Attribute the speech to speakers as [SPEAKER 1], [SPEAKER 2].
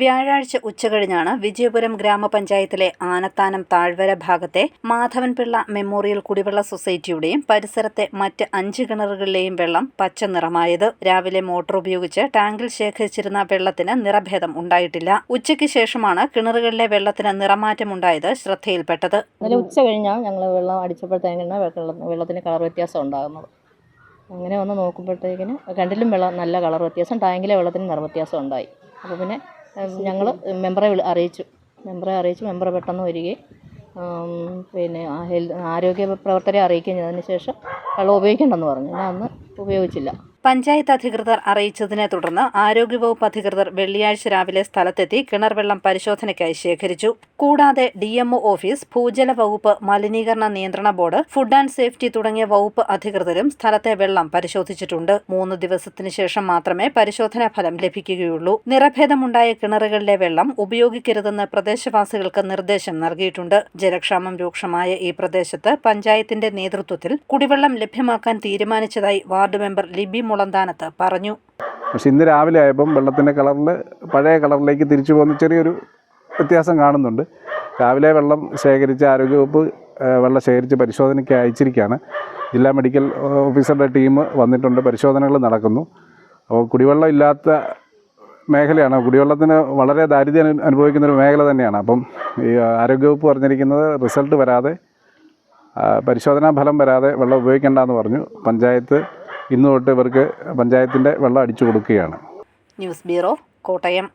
[SPEAKER 1] വ്യാഴാഴ്ച ഉച്ചകഴിഞ്ഞാണ് വിജയപുരം ഗ്രാമപഞ്ചായത്തിലെ ആനത്താനം താഴ്വര ഭാഗത്തെ മാധവൻപിള്ള മെമ്മോറിയൽ കുടിവെള്ള സൊസൈറ്റിയുടെയും പരിസരത്തെ മറ്റ് അഞ്ച് കിണറുകളിലെയും വെള്ളം പച്ച നിറമായത്. രാവിലെ മോട്ടോർ ഉപയോഗിച്ച് ടാങ്കിൽ ശേഖരിച്ചിരുന്ന വെള്ളത്തിന് നിറഭേദം ഉണ്ടായിട്ടില്ല. ഉച്ചയ്ക്ക് ശേഷമാണ് കിണറുകളിലെ വെള്ളത്തിന് നിറമാറ്റം നിറമാറ്റമുണ്ടായത് ശ്രദ്ധയിൽപ്പെട്ടത്.
[SPEAKER 2] ഉച്ച കഴിഞ്ഞാൽ ഞങ്ങൾ വെള്ളം അടിച്ചപ്പോഴത്തേക്കാണ് വെള്ളം വെള്ളത്തിന് കളർ വ്യത്യാസം ഉണ്ടാകുന്നത്. അങ്ങനെ വന്ന് നോക്കുമ്പോഴത്തേക്കിന് കണ്ടിലും വെള്ളം നല്ല കളർ വ്യത്യാസം. ടാങ്കിലെ വെള്ളത്തിന് നിറവ്യത്യാസം ഉണ്ടായി. അപ്പോൾ പിന്നെ ഞങ്ങൾ മെമ്പറെ അറിയിച്ചു. മെമ്പറെ അറിയിച്ചു. മെമ്പർ പെട്ടെന്ന് വരികയും പിന്നെ ആരോഗ്യ പ്രവർത്തകരെ അറിയിക്കുകയും ചെയ്തതിന് ശേഷം വെള്ളം ഉപയോഗിക്കേണ്ടെന്ന് പറഞ്ഞു. ഞാൻ അന്ന് ഉപയോഗിച്ചില്ല.
[SPEAKER 1] പഞ്ചായത്ത് അധികൃതർ അറിയിച്ചതിനെ തുടർന്ന് ആരോഗ്യവകുപ്പ് അധികൃതർ വെള്ളിയാഴ്ച രാവിലെ സ്ഥലത്തെത്തി കിണർവെള്ളം പരിശോധനയ്ക്കായി ശേഖരിച്ചു. കൂടാതെ ഡിഎംഒ ഓഫീസ് ഭൂജല വകുപ്പ് മലിനീകരണ നിയന്ത്രണ ബോർഡ് ഫുഡ് ആൻഡ് സേഫ്റ്റി തുടങ്ങിയ വകുപ്പ് അധികൃതരും സ്ഥലത്തെ വെള്ളം പരിശോധിച്ചിട്ടുണ്ട്. മൂന്ന് ദിവസത്തിനു ശേഷം മാത്രമേ പരിശോധനാ ഫലം ലഭിക്കുകയുള്ളൂ. നിറഭേദമുണ്ടായ കിണറുകളിലെ വെള്ളം ഉപയോഗിക്കരുതെന്ന് പ്രദേശവാസികൾക്ക് നിർദ്ദേശം നൽകിയിട്ടുണ്ട്. ജലക്ഷാമം രൂക്ഷമായ ഈ പ്രദേശത്ത് പഞ്ചായത്തിന്റെ നേതൃത്വത്തിൽ കുടിവെള്ളം ലഭ്യമാക്കാൻ തീരുമാനിച്ചതായി വാർഡ് മെമ്പർ ലിബി മുളന്താനത്ത് പറഞ്ഞു.
[SPEAKER 3] പക്ഷെ ഇന്ന് രാവിലെ ആയപ്പം വെള്ളത്തിന്റെ കളറിൽ പഴയ കളറിലേക്ക് തിരിച്ചു പോകുന്ന ചെറിയൊരു വ്യത്യാസം കാണുന്നുണ്ട്. രാവിലെ വെള്ളം ശേഖരിച്ച് ആരോഗ്യവകുപ്പ് വെള്ളം ശേഖരിച്ച് പരിശോധനയ്ക്ക് അയച്ചിരിക്കുകയാണ്. ജില്ലാ മെഡിക്കൽ ഓഫീസറുടെ ടീം വന്നിട്ടുണ്ട്. പരിശോധനകൾ നടക്കുന്നു. അപ്പോൾ കുടിവെള്ളം ഇല്ലാത്ത മേഖലയാണ്. കുടിവെള്ളത്തിന് വളരെ ദാരിദ്ര്യം അനു- അനുഭവിക്കുന്ന ഒരു മേഖല തന്നെയാണ്. അപ്പം ഈ ആരോഗ്യവകുപ്പ് പറഞ്ഞിരിക്കുന്നത് റിസൾട്ട് വരാതെ പരിശോധനാ ഫലം വരാതെ വെള്ളം ഉപയോഗിക്കേണ്ടെന്ന് പറഞ്ഞു. പഞ്ചായത്ത് ഇന്ന് തൊട്ട് ഇവർക്ക് പഞ്ചായത്തിന്റെ വെള്ളം അടിച്ചു കൊടുക്കുകയാണ്.
[SPEAKER 1] News bureau Kottayam.